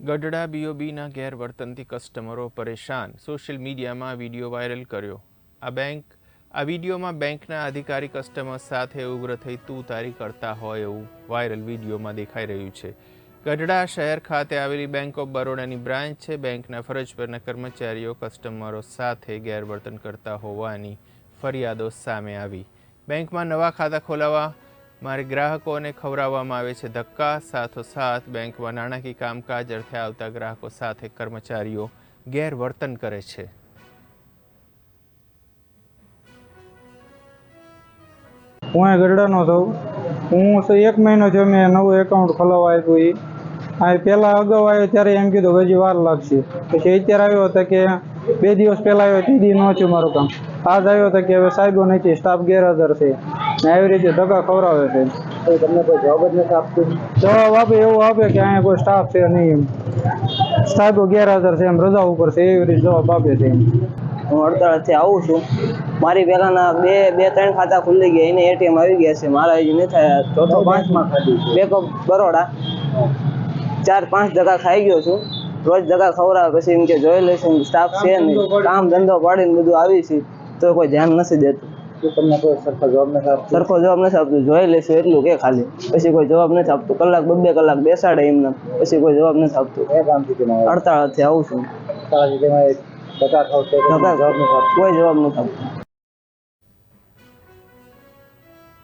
ગઢડા બીઓબીના ગેરવર્તનથી કસ્ટમરો પરેશાન. સોશિયલ મીડિયામાં video viral કર્યો. આ બેંક, આ વિડીયોમાં બેંકના અધિકારી કસ્ટમર સાથે ઉગ્ર થઈ તું તારી કરતા હોય એવું વાયરલ વિડીયોમાં દેખાઈ રહ્યું છે. ગઢડા શહેર ખાતે આવેલી બેંક ઓફ બરોડાની બ્રાન્ચ છે. બેંકના ફરજ પરના કર્મચારીઓ કસ્ટમરો સાથે ગેરવર્તન કરતા હોવાની ફરિયાદો સામે આવી. બેંકમાં નવા ખાતા ખોલાવવા મારે ગ્રાહકોને ખવડાવવામાં આવે છે ધક્કા, સાથોસાથ બેંકમાં નાણાકીય કામકાજ અર્થે આવતા ગ્રાહકો સાથે કર્મચારીઓ ગેરવર્તન કરે છે. હું અહીં ગઢડાનો છું. હું એક મહિનો છે મેં નવું એકાઉન્ટ ખોલાવવા આપ્યું એ આ પહેલાં અગાઉ આવ્યો ત્યારે એમ કીધું હજી વાર લાગશે. પછી અત્યારે આવ્યો હતો કે બે દિવસ પહેલાં આવ્યો તે દી ન થયું મારું કામ. આજ આવ્યો હતો કે હવે સાહેબો નથી સ્ટાફ ગેરહાજર છે. આવી રીતે ધક્કા ખવડાવે છે. તમને કોઈ જવાબ જ નથી આપતું? જવાબ આપે એવું આપે કે અહીંયા કોઈ સ્ટાફ છે નહીં સાહેબો ગેરહાજર છે એમ રજા ઉપર છે એવી રીતે જવાબ આપે છે હું અડતાળથી આવું છું. મારી પહેલાના બે બે ત્રણ ખાતા ખુલી ગયા એને એટીએમ આવી ગયા છે. મારા હજી નહીં થયા. ચોથો પાંચમાં બેંક ઓફ બરોડા. ચાર પાંચ ટકા ખાઈ ગયો છું. રોજ ટકા ખવડાવે પછી એમ કે જોઈ લઈશું સ્ટાફ છે નહીં. કામ ધંધો પાડીને બધું આવી છે. તો કોઈ ધ્યાન નથી દેતું. તમને કોઈ સરખો જવાબ નથી આપતું? સરખો જવાબ નથી આપતું. જોઈ લઈશું એટલું કે ખાલી. પછી કોઈ જવાબ નથી આપતું. કલાક બે બે કલાક બેસાડે એમને. પછી કોઈ જવાબ નથી આપતું. એ કામ સુધી અડતાળથી આવું? છું. ધક્કા ખાવ ધક્કા- કોઈ જવાબ નથી આપતું.